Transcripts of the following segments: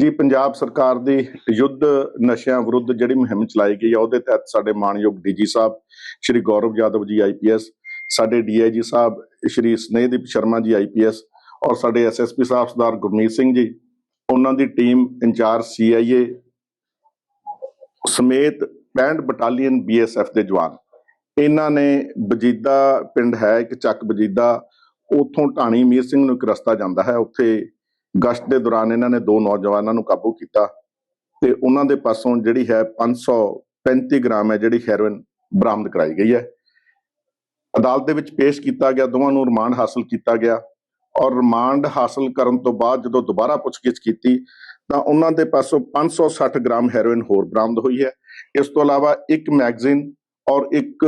ਜੀ, ਪੰਜਾਬ ਸਰਕਾਰ ਦੀ ਯੁੱਧ ਨਸ਼ਿਆਂ ਵਿਰੁੱਧ ਜਿਹੜੀ ਮੁਹਿੰਮ ਚਲਾਈ ਗਈ ਆ, ਉਹਦੇ ਤਹਿਤ ਸਾਡੇ ਮਾਨਯੋਗ ਡੀਜੀ ਸਾਹਿਬ, ਸ਼੍ਰੀ ਗੌਰਵ ਯਾਦਵ ਜੀ ਆਈਪੀਐਸ ਸਾਡੇ ਡੀਆਈਜੀ ਸਾਹਿਬ, ਸ਼੍ਰੀ ਸਨੇਹਦੀਪ ਸ਼ਰਮਾ ਜੀ ਆਈਪੀਐਸ ਔਰ ਸਾਡੇ ਐਸਐਸਪੀ ਸਾਹਿਬ, ਸਰਦਾਰ ਗੁਰਮੀਤ ਸਿੰਘ ਜੀ, ਉਹਨਾਂ ਦੀ ਟੀਮ ਇੰਚਾਰਜ ਸੀਆਈਏ ਸਮੇਤ 65 ਬਟਾਲੀਅਨ ਬੀਐਸਐਫ ਦੇ ਜਵਾਨ। ਇਹਨਾਂ ਨੇ ਬਜੀਦਾ ਪਿੰਡ ਹੈ ਇੱਕ ਚੱਕ ਬਜੀਦਾ, ਉਥੋਂ ਢਾਣੀ ਮੀਰ ਸਿੰਘ ਨੂੰ ਇੱਕ ਰਸਤਾ ਜਾਂਦਾ ਹੈ, ਉੱਥੇ ਗਸ਼ਤ ਦੇ ਦੌਰਾਨ ਇਹਨਾਂ ਨੇ ਦੋ ਨੌਜਵਾਨਾਂ ਨੂੰ ਕਾਬੂ ਕੀਤਾ ਤੇ ਉਹਨਾਂ ਦੇ ਪਾਸੋਂ ਜਿਹੜੀ ਹੈ 535 ਗ੍ਰਾਮ ਹੈ ਜਿਹੜੀ ਹੈਰੋਇਨ ਬਰਾਮਦ ਕਰਾਈ ਗਈ ਹੈ। ਅਦਾਲਤ ਦੇ ਵਿੱਚ ਪੇਸ਼ ਕੀਤਾ ਗਿਆ, ਦੋਵਾਂ ਨੂੰ ਰਿਮਾਂਡ ਹਾਸਲ ਕੀਤਾ ਗਿਆ ਔਰ ਰਿਮਾਂਡ ਹਾਸਲ ਕਰਨ ਤੋਂ ਬਾਅਦ ਜਦੋਂ ਦੁਬਾਰਾ ਪੁੱਛਗਿੱਛ ਕੀਤੀ ਤਾਂ ਉਹਨਾਂ ਦੇ ਪਾਸੋਂ 560 ਗ੍ਰਾਮ ਹੈਰੋਇਨ ਹੋਰ ਬਰਾਮਦ ਹੋਈ ਹੈ। ਇਸ ਤੋਂ ਇਲਾਵਾ ਇੱਕ ਮੈਗਜ਼ੀਨ ਔਰ ਇੱਕ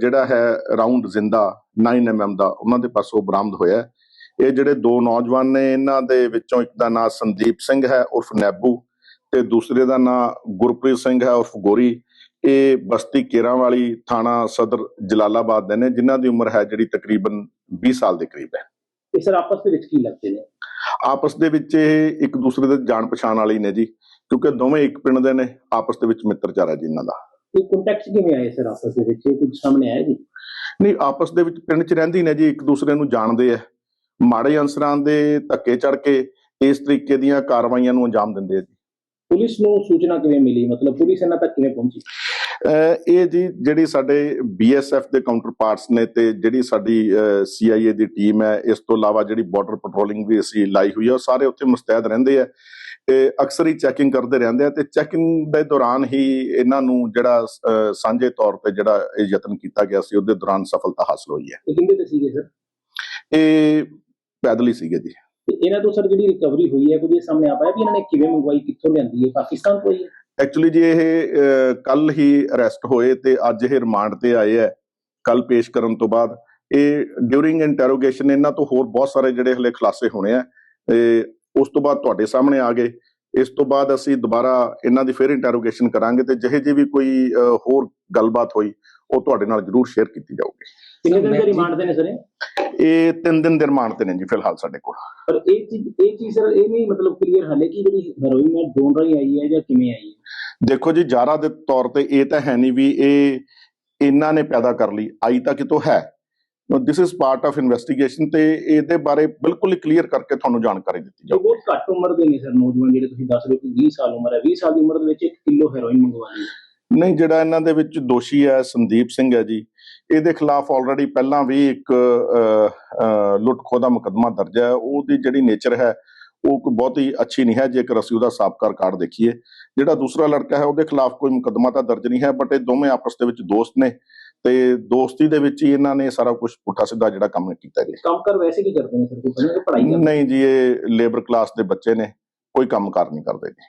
ਜਿਹੜਾ ਹੈ ਰਾਉਂਡ ਜ਼ਿੰਦਾ 9mm ਦਾ ਉਹਨਾਂ ਦੇ ਪਾਸੋਂ ਬਰਾਮਦ ਹੋਇਆ ਇਹ ਜਿਹੜੇ ਦੋ ਨੌਜਵਾਨ ਨੇ ਇਹਨਾਂ ਦੇ ਵਿੱਚੋਂ ਇੱਕ ਦਾ ਨਾਮ ਸੰਦੀਪ ਸਿੰਘ ਹੈ ਉਰਫ ਨੈਬੂ ਤੇ ਦੂਸਰੇ ਦਾ ਨਾਮ ਗੁਰਪ੍ਰੀਤ ਸਿੰਘ ਹੈ ਉਰਫ ਗੋਰੀ। ਇਹ ਬਸਤੀ ਕੇਰਾਂ ਵਾਲੀ ਥਾਣਾ ਸਦਰ ਜਲਾਲਾਬਾਦ ਦੇ ਨੇ ਜਿਨ੍ਹਾਂ ਦੀ ਉਮਰ ਹੈ ਜਿਹੜੀ ਤਕਰੀਬਨ 20 ਸਾਲ ਦੇ ਕਰੀਬ ਹੈ। ਇਹ ਸਰ ਆਪਸ ਦੇ ਵਿੱਚ ਕੀ ਲੱਗਦੇ ਨੇ? ਆਪਸ ਦੇ ਵਿੱਚ ਇਹ ਇੱਕ ਦੂਸਰੇ ਦੇ ਜਾਣ ਪਛਾਣ ਵਾਲੀ ਨੇ ਜੀ ਕਿਉਂਕਿ ਦੋਵੇਂ ਇੱਕ ਪਿੰਡ ਦੇ ਨੇ ਆਪਸ ਦੇ ਵਿੱਚ ਮਿੱਤਰਚਾਰਾ ਜੀ ਇਹਨਾਂ ਦਾ। ਇਹ ਕੰਟੈਕਟ ਕਿਵੇਂ ਆਏ ਸਰ ਆਪਸ ਦੇ ਵਿੱਚ? ਇਹ ਕੁਝ ਸਾਹਮਣੇ ਆਇਆ ਜੀ? ਨਹੀਂ ਆਪਸ ਦੇ ਵਿੱਚ ਪਿੰਡ 'ਚ ਰਹਿੰਦੀ ਨੇ ਜੀ ਇੱਕ ਦੂਸਰੇ ਨੂੰ ਜਾਣਦੇ ਆ। ਮਾੜੇ ਅਨਸਰਾਂ ਦੇ ਧੱਕੇ ਚੜ ਕੇ ਇਸ ਤਰੀਕੇ ਦੀਆਂ ਕਾਰਵਾਈਆਂ ਨੂੰ ਅੰਜਾਮ ਦਿੰਦੇ ਆ ਜੀ। ਪੁਲਿਸ ਨੂੰ ਸੂਚਨਾ ਕਿਵੇਂ ਮਿਲੀ? ਮਤਲਬ ਪੁਲਿਸ ਇਹਨਾਂ ਤੱਕ ਕਿਵੇਂ ਪਹੁੰਚੀ? ਇਹ ਜੀ ਜਿਹੜੀ ਸਾਡੇ ਬੀਐਸਐਫ ਦੇ ਕਾਊਂਟਰ ਪਾਰਟਸ ਨੇ ਤੇ ਜਿਹੜੀ ਸਾਡੀ ਸੀਆਈਏ ਦੀ ਟੀਮ ਹੈ ਇਸ ਤੋਂ ਇਲਾਵਾ ਜਿਹੜੀ ਬਾਰਡਰ ਪੈਟਰੋਲਿੰਗ ਵੀ ਅਸੀਂ ਲਾਈ ਹੋਈ ਹੈ ਉਹ ਸਾਰੇ ਉੱਥੇ ਮੁਸਤੈਦ ਰਹਿੰਦੇ ਆ ਤੇ ਅਕਸਰ ਹੀ ਚੈਕਿੰਗ ਕਰਦੇ ਰਹਿੰਦੇ ਆ ਤੇ ਚੈਕਿੰਗ ਦੇ ਦੌਰਾਨ ਹੀ ਇਹਨਾਂ ਨੂੰ ਜਿਹੜਾ ਸਾਂਝੇ ਤੌਰ ਤੇ ਜਿਹੜਾ ਇਹ ਯਤਨ ਕੀਤਾ ਗਿਆ ਸੀ ਉਹਦੇ ਦੌਰਾਨ ਸਫਲਤਾ ਹਾਸਲ ਹੋਈ ਹੈ। ਇਹ ਕਿੰਦੇ ਤੇ ਸੀਗੇ ਸਰ? ਇਹ ਪੈਦਲ ਹੀ ਸੀਗੇ ਜੀ। ਤੇ ਇਹਨਾਂ ਤੋਂ ਸਰ ਜਿਹੜੀ ਰਿਕਵਰੀ ਹੋਈ ਹੈ ਕੁਝ ਇਹ ਸਾਹਮਣੇ ਆ ਪਾਇਆ ਵੀ ਇਹਨਾਂ ਨੇ ਕਿਵੇਂ ਮੰਗਵਾਈ ਕਿੱਥੋਂ ਲਿਆਂਦੀ ਹੈ ਪਾਕਿਸਤਾਨ ਤੋਂ ਹੀ ਹੈ? ਐਕਚੁਅਲੀ ਜੀ ਇਹ ਕੱਲ ਹੀ ਅਰੈਸਟ ਹੋਏ ਤੇ ਅੱਜ ਇਹ ਰਿਮਾਂਡ ਤੇ ਆਏ ਹੈ। ਕੱਲ ਪੇਸ਼ ਕਰਨ ਤੋਂ ਬਾਅਦ। ਇਹ ਡਿਊਰਿੰਗ ਇੰਟਰੋਗੇਸ਼ਨ ਇਹਨਾਂ ਤੋਂ ਹੋਰ ਬਹੁਤ ਸਾਰੇ ਜਿਹੜੇ ਹਲੇ ਖੁਲਾਸੇ ਹੋਣੇ ਆ ਤੇ ਉਸ ਤੋਂ ਬਾਅਦ ਤੁਹਾਡੇ ਸਾਹਮਣੇ ਆ ਗਏ। ਇਸ ਤੋਂ ਬਾਅਦ ਅਸੀਂ ਦੁਬਾਰਾ ਇਹਨਾਂ ਦੀ ਫਿਰ ਇੰਟਰੋਗੇਸ਼ਨ ਕਰਾਂਗੇ ਤੇ ਜਿਹੇ ਜਿਹੀ ਵੀ ਕੋਈ ਹੋਰ ਗੱਲਬਾਤ ਹੋਈ ਉਹ ਤੁਹਾਡੇ ਨਾਲ ਜ਼ਰੂਰ ਸ਼ੇਅਰ ਕੀਤੀ ਜਾਊਗੀ। ਕਿੰਨੇ ਦਿਨ ਦੇ ਰਿਮਾਂਡ ਦੇ ਨੇ ਸਰ ਇਹ? ਇਹ ਤਿੰਨ ਦਿਨ ਦੇ ਰਿਮਾਂਡ ਤੇ ਨੇ ਜੀ ਫਿਲਹਾਲ ਸਾਡੇ ਕੋਲ। ਪਰ ਇਹ ਚੀਜ਼ ਇਹ ਚੀਜ਼ ਸਰ ਇਹ ਨਹੀਂ ਮਤਲਬ ਕਲੀਅਰ ਹਲੇ ਕਿ ਜਿਹੜੀ ਹੈਰੋਇਨ ਹੈ ਡਰੋਨ ਰਾਹੀਂ ਆਈ ਹੈ ਜਾਂ ਕਿਵੇਂ ਆਈ ਹੈ? ਦੇਖੋ ਜੀ ਜਾਰਾ ਦੇ ਤੌਰ ਤੇ ਇਹ ਤਾਂ ਹੈ ਨਹੀਂ ਵੀ ਇਹ ਇਹਨਾਂ ਨੇ ਪੈਦਾ ਕਰ ਲਈ ਆਈ ਤਾਂ ਕਿਤੋਂ ਹੈ। This is part of investigation ਤੇ ਇਹਦੇ ਬਾਰੇ ਬਿਲਕੁਲ ਹੀ ਕਲੀਅਰ ਕਰਕੇ ਤੁਹਾਨੂੰ ਜਾਣਕਾਰੀ ਦਿੱਤੀ ਜਾਊਗੀ। ਬਹੁਤ ਘੱਟ ਉਮਰ ਦੇ ਨੇ ਸਰ ਨੌਜਵਾਨ ਜਿਹੜੇ ਤੁਸੀਂ ਦੱਸ ਰਹੇ ਹੋ ਕਿ 20 ਸਾਲ ਉਮਰ ਹੈ। 20 ਸਾਲ ਦੀ ਉਮਰ ਦੇ ਵਿੱਚ 1 ਕਿਲੋ ਹੈਰੋਇਨ ਮੰਗਵਾ ਲਈ। ਨਹੀਂ ਜਿਹੜਾ ਇਹਨਾਂ ਦੇ ਵਿੱਚ ਦੋਸ਼ੀ ਹੈ ਸੰਦੀਪ ਸਿੰਘ ਹੈ ਜੀ ਇਹਦੇ ਖਿਲਾਫ ਆਲਰੇਡੀ ਪਹਿਲਾਂ ਵੀ ਇੱਕ ਲੁੱਟ ਖੋਹ ਦਾ ਮੁਕੱਦਮਾ ਦਰਜ ਹੈ। ਉਹਦੀ ਜਿਹੜੀ ਨੇਚਰ ਹੈ ਉਹ ਕੋਈ ਬਹੁਤੀ ਅੱਛੀ ਨਹੀਂ ਹੈ। ਜੇਕਰ ਅਸੀਂ ਉਹਦਾ ਸਾਬਕਾ ਰਿਕਾਰਡ ਦੇਖੀਏ। ਜਿਹੜਾ ਦੂਸਰਾ ਲੜਕਾ ਹੈ ਉਹਦੇ ਖਿਲਾਫ ਕੋਈ ਮੁਕੱਦਮਾ ਤਾਂ ਦਰਜ ਨਹੀਂ ਹੈ ਬਟ ਇਹ ਦੋਵੇਂ ਆਪਸ ਦੇ ਵਿੱਚ ਦੋਸਤ ਨੇ। ਤੇ ਦੋਸਤੀ ਦੇ ਵਿੱਚ ਹੀ ਇਹਨਾਂ ਨੇ ਸਾਰਾ ਕੁਝ ਪੁੱਠਾ ਸਿੱਧਾ ਜਿਹੜਾ ਕੰਮ ਕੀਤਾ ਗਿਆ ਕੰਮ ਕਰ ਵੈਸੇ ਕੀ ਕਰਦੇ ਨੇ ਸਰ? ਕੋਈ ਪੜ੍ਹਾਈ? ਨਹੀਂ ਜੀ ਇਹ ਲੇਬਰ ਕਲਾਸ ਦੇ ਬੱਚੇ ਨੇ ਕੋਈ ਕੰਮ ਕਾਰ ਨਹੀਂ ਕਰਦੇ ਜੀ।